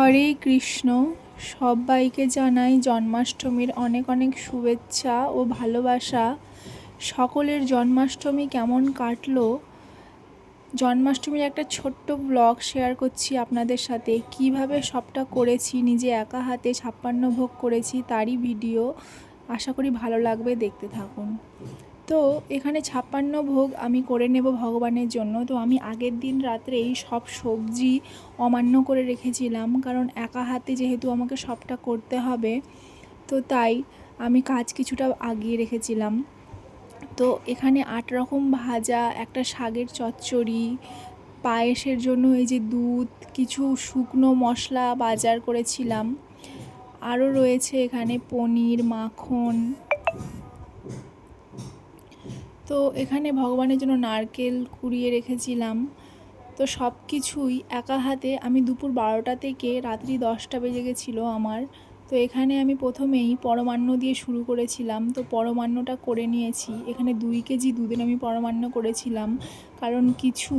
হরে কৃষ্ণ। সবাইকে জানাই জন্মাষ্টমীর অনেক অনেক শুভেচ্ছা ও ভালোবাসা। সকলের জন্মাষ্টমী কেমন কাটলো? জন্মাষ্টমীর একটা ছোট্ট ব্লগ শেয়ার করছি আপনাদের সাথে। কীভাবে সবটা করেছি, নিজে একা হাতে ছাপ্পান্ন ভোগ করেছি তারই ভিডিও। আশা করি ভালো লাগবে, দেখতে থাকুন। তো এখানে ছাপ্পান্ন ভোগ আমি করে নেব ভগবানের জন্য। তো আমি আগের দিন রাত্রেই সব সবজি অমান্য করে রেখেছিলাম, কারণ একা হাতে যেহেতু আমাকে সবটা করতে হবে, তো তাই আমি কাজ কিছুটা আগিয়ে রেখেছিলাম। তো এখানে আট রকম ভাজা, একটা শাকের চচ্চড়ি, পায়েসের জন্য এই যে দুধ, কিছু শুকনো মশলা বাজার করেছিলাম। আরও রয়েছে এখানে পনির, মাখন তো এখানে ভগবানের জন্য নারকেল কুড়িয়ে রেখেছিলাম। তো সব কিছুই একা হাতে আমি দুপুর বারোটা থেকে রাত্রি দশটা বেজে গেছিল আমার। তো এখানে আমি প্রথমেই পরমান্ন দিয়ে শুরু করেছিলাম। তো পরমান্নটা করে নিয়েছি। এখানে দুই কেজি দুদিন আমি পরমান্ন করেছিলাম। কারণ কিছু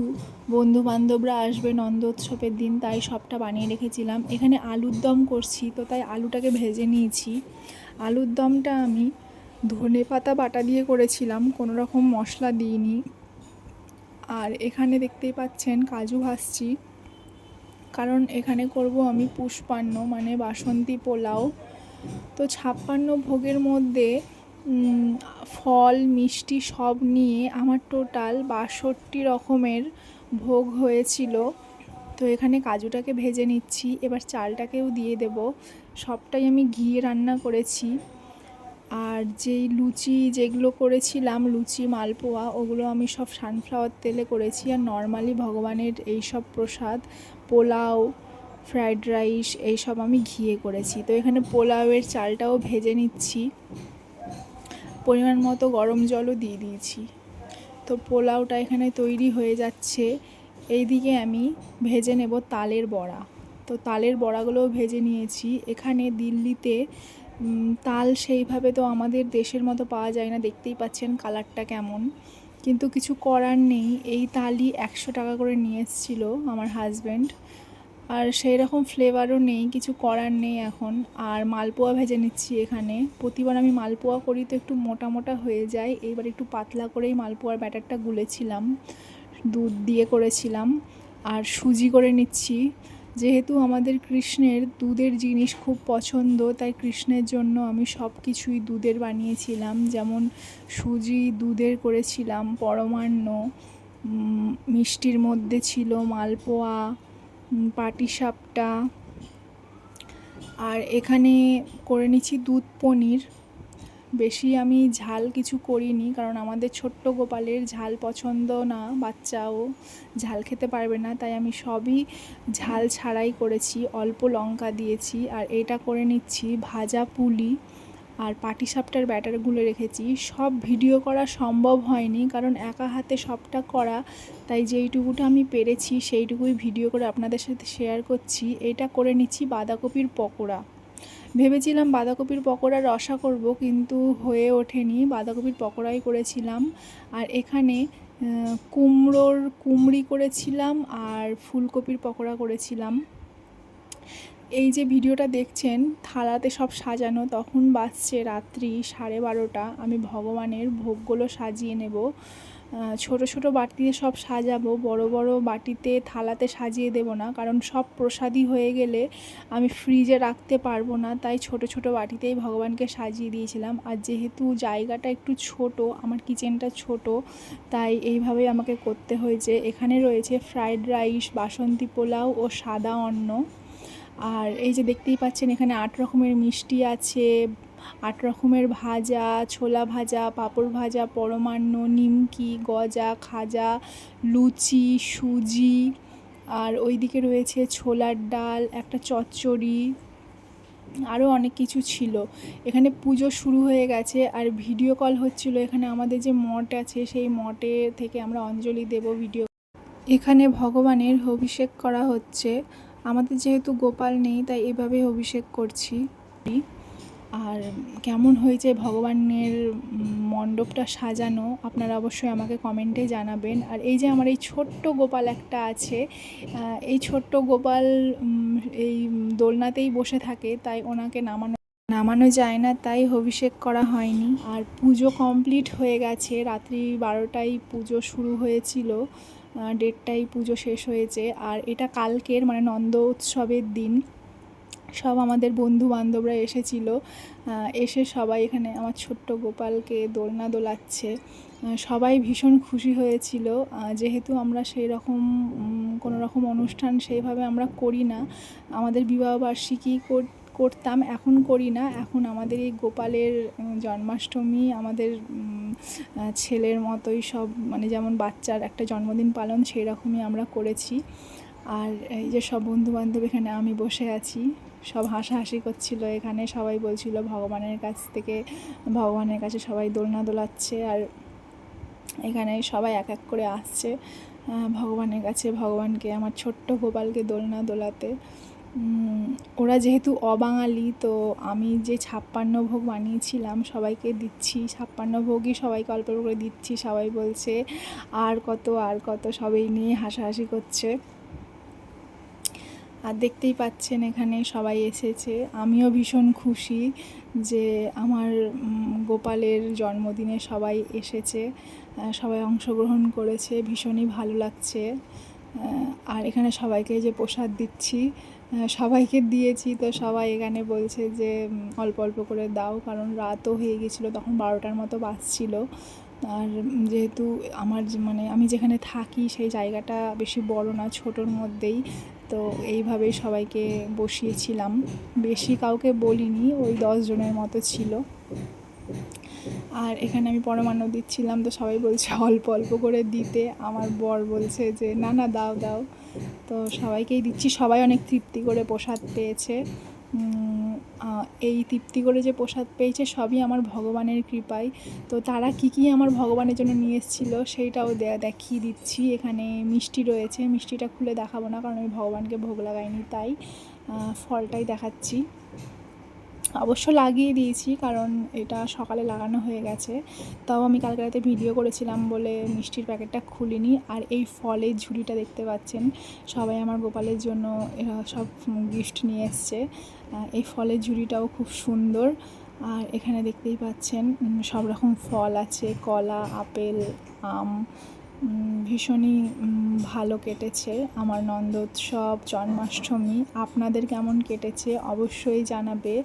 বন্ধু বান্ধবরা আসবে নন্দোৎসবের দিন, তাই সবটা বানিয়ে রেখেছিলাম। এখানে আলুর দম করছি, তো তাই আলুটাকে ভেজে নিয়েছি। আলুর দমটা আমি ধনে পাতা বাটা দিয়ে করেছিলাম, কোনো রকম মশলা দিইনি। আর এখানে দেখতেই পাচ্ছেন কাজু ভাসছি কারণ এখানে করব আমি পুষ্পান্ন মানে বাসন্তী পোলাও। তো ছাপ্পান্ন ভোগের মধ্যে ফল, মিষ্টি সব নিয়ে আমার টোটাল বাষট্টি রকমের ভোগ হয়েছিল। তো এখানে কাজুটাকে ভেজে নিচ্ছি, এবার চালটাকেও দিয়ে দেব। সবটাই আমি ঘিয়ে রান্না করেছি। আর যেই লুচি যেগুলো করেছিলাম, লুচি, মালপোয়া, ওগুলো আমি সব সানফ্লাওয়ার তেলে করেছি। আর নর্মালি ভগবানের এই সব প্রসাদ, পোলাও ফ্রায়েড রাইস এইসব আমি ঘিয়ে করেছি। তো এখানে পোলাওয়ের চালটাও ভেজে নিচ্ছি। পরিমাণ মতো গরম জলও দিয়ে দিয়েছি। তো পোলাওটা এখানে তৈরি হয়ে যাচ্ছে। এইদিকে আমি ভেজে নেব তালের বড়া। তো তালের বড়াগুলোও ভেজে নিয়েছি। এখানে দিল্লিতে তাল সেইভাবে তো আমাদের দেশের মতো পাওয়া যায় না, দেখতেই পাচ্ছেন কালারটা কেমন। কিন্তু কিছু করার নেই, এই তালই একশো টাকা করে নিয়ে এসেছিল আমার হাজব্যান্ড আর সেই রকম ফ্লেভারও নেই, কিছু করার নেই এখন। আর মালপোয়া ভেজে নিচ্ছি এখানে। প্রতিবার আমি মালপোয়া করি তো একটু মোটা মোটা হয়ে যায়। এইবার একটু পাতলা করেই মালপোয়ার ব্যাটারটা গুলেছিলাম, দুধ দিয়ে করেছিলাম। আর সুজি করে নিচ্ছি। যেহেতু আমাদের কৃষ্ণের দুধের জিনিস খুব পছন্দ, তাই কৃষ্ণের জন্য আমি সব কিছুই দুধের বানিয়েছিলাম। যেমন সুজি দুধের করেছিলাম, পরমান্ন মিষ্টির মধ্যে ছিল মালপোয়া পাটিসাপটা। আর এখানে করে নিচ্ছি দুধ পনির। বেশি আমি ঝাল কিছু করিনি, কারণ আমাদের ছোট্ট গোপালের ঝাল পছন্দ না বাচ্চাও ঝাল খেতে পারবে না, তাই আমি সবই ঝাল ছাড়াই করেছি, অল্প লঙ্কা দিয়েছি আর এটা করে নিচ্ছি ভাজা পুলি আর পাটিসাপটার ব্যাটারগুলো রেখেছি। সব ভিডিও করা সম্ভব হয়নি, কারণ একা হাতে সবটা করা, তাই যেইটুকুটা আমি পেরেছি সেইটুকুই ভিডিও করে আপনাদের সাথে শেয়ার করছি। এটা করে নিচ্ছি বাঁধাকপির পকোড়া। ভেবেছিলাম বাঁধাকপির পকোড়া রসা করব, কিন্তু হয়ে ওঠেনি। বাঁধাকপির পকোড়াই করেছিলাম। আর এখানে কুমড়োর কুমড়ি করেছিলাম আর ফুলকপির পকোড়া করেছিলাম। এই যে ভিডিওটা দেখছেন, থালাতে সব সাজানো, তখন বাজছে রাত্রি সাড়ে বারোটা। আমি ভগবানের ভোগগুলো সাজিয়ে নেব। ছোট ছোট বাটিতে সব সাজাবো, বড় বড় বাটিতে থালাতে সাজিয়ে দেব না, কারণ সব প্রসাদী হয়ে গেলে আমি ফ্রিজে রাখতে পারব না, তাই ছোট ছোট বাটিতেই ভগবানকে সাজিয়ে দিয়েছিলাম। আর যেহেতু জায়গাটা একটু ছোট, আমার কিচেনটা ছোট, তাই এইভাবেই আমাকে করতে হয়েছে। এখানে রয়েছে ফ্রায়েড রাইস বাসন্তী পোলাও ও সাদা অন্ন। আর এই যে দেখতেই পাচ্ছেন, এখানে আট রকমের মিষ্টি আছে আট রকমের ভাজা, ছোলা ভাজা, পাঁপড় ভাজা, পরমান্ন, নিমকি, গজা, খাজা, লুচি, সুজি, আর ওইদিকে রয়েছে ছোলার ডাল, একটা চচ্চড়ি, আরও অনেক কিছু ছিল। এখানে পুজো শুরু হয়ে গেছে আর ভিডিও কল হচ্ছিল। এখানে আমাদের যে মঠ আছে, সেই মঠে থেকে আমরা অঞ্জলি দেব ভিডিও। এখানে ভগবানের অভিষেক করা হচ্ছে। আমাদের যেহেতু গোপাল নেই, তাই এভাবেই অভিষেক করছি। আর কেমন হয়েছে ভগবানের মণ্ডপটা সাজানো, আপনারা অবশ্যই আমাকে কমেন্টে জানাবেন। আর এই যে আমার এই ছোট্ট গোপাল একটা আছে এই ছোট্ট গোপাল এই দোলনাতেই বসে থাকে, তাই ওনাকে নামানো নামানো যায় না, তাই অভিষেক করা হয়নি। আর পুজো কমপ্লিট হয়ে গেছে, রাত্রি বারোটায় পুজো শুরু হয়েছিল দেড়টায় পুজো শেষ হয়েছে। আর এটা কালকের মানে নন্দ উৎসবের দিন। সব আমাদের বন্ধু বান্ধবরা এসেছিল এসে সবাই এখানে আমার ছোট্ট গোপালকে দোলনা দোলাচ্ছে। সবাই ভীষণ খুশি হয়েছিল। যেহেতু আমরা সেই রকম কোনো রকম অনুষ্ঠান সেইভাবে আমরা করি না। আমাদের বিবাহবার্ষিকী কর- করতাম, এখন করি না। এখন আমাদের এই গোপালের জন্মাষ্টমী, আমাদের ছেলের মতোই সব মানে যেমন বাচ্চার একটা জন্মদিন পালন সেই রকমই আমরা করেছি। আর এই যে সব বন্ধু বান্ধব এখানে আমি বসে আছি, সব হাসাহাসি করছিল এখানে, সবাই বলছিল ভগবানের কাছ থেকে, ভগবানের কাছে সবাই দোলনা দোলাচ্ছে আর এখানে সবাই এক এক করে আসছে ভগবানের কাছে, ভগবানকে, আমার ছোট্ট গোপালকে দোলনা দোলাতে। ওরা যেহেতু অবাঙালি, তো আমি যে ছাপ্পান্ন ভোগ বানিয়েছিলাম সবাইকে দিচ্ছি, ছাপ্পান্ন ভোগই সবাইকে অল্প করে দিচ্ছি, সবাই বলছে আর কত আর কত, সবাই নিয়ে হাসাহাসি করছে। আর দেখতেই পাচ্ছেন এখানে সবাই এসেছে। আমিও ভীষণ খুশি যে আমার গোপালের জন্মদিনে সবাই এসেছে সবাই অংশগ্রহণ করেছে, ভীষণই ভালো লাগছে। আর এখানে সবাইকে যে প্রসাদ দিচ্ছি সবাইকে দিয়েছি, তো সবাই এখানে বলছে যে অল্প অল্প করে দাও, কারণ রাতও হয়ে গেছিল, তখন বারোটার মতো বাজছিল আর যেহেতু আমার মানে আমি যেখানে থাকি সেই জায়গাটা বেশি বড় না, ছোটোর মধ্যেই। তো এইভাবেই সবাইকে বসিয়েছিলাম। বেশি কাউকে বলিনি, ওই দশ জনের মতো ছিল। আর এখানে আমি পরমান্ন দিচ্ছিলাম, তো সবাই বলছে অল্প অল্প করে দিতে। আমার বর বলছে যে, না না, দাও দাও। তো সবাইকেই দিচ্ছি। সবাই অনেক তৃপ্তি করে প্রসাদ পেয়েছে। এই তৃপ্তি করে যে প্রসাদ পেয়েছে সবই আমার ভগবানের কৃপায়। তো তারা কি কি আমার ভগবানের জন্য নিয়ে এসেছিল সেইটাও দেখিয়ে দিচ্ছি। এখানে মিষ্টি রয়েছে, মিষ্টিটা খুলে দেখাবো না কারণ আমি ভগবানকে ভোগ লাগাইনি, তাই ফলটাই দেখাচ্ছি। অবশ্য লাগিয়ে দিয়েছি, কারণ এটা সকালে লাগানো হয়ে গেছে। তাও আমি কালকে রাতে ভিডিও করেছিলাম বলে মিষ্টির প্যাকেটটা খুলিনি। আর এই ফলের ঝুড়িটা দেখতে পাচ্ছেন, সবাই আমার গোপালের জন্য, এরা সব গিফট নিয়ে এসছে। এই ফলের ঝুড়িটাও খুব সুন্দর। আর এখানে দেখতেই পাচ্ছেন সব রকম ফল আছে, কলা, আপেল, আম ভীষণই ভালো কেটেছে আমার নন্দোৎসব, জন্মাষ্টমী। আপনাদের কেমন কেটেছে অবশ্যই জানাবে।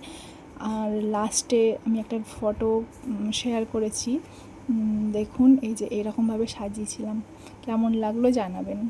আর লাস্টে আমি একটা ফটো শেয়ার করেছি। দেখুন, এই যে এরকমভাবে সাজিয়েছিলাম। কেমন লাগল জানাবেন।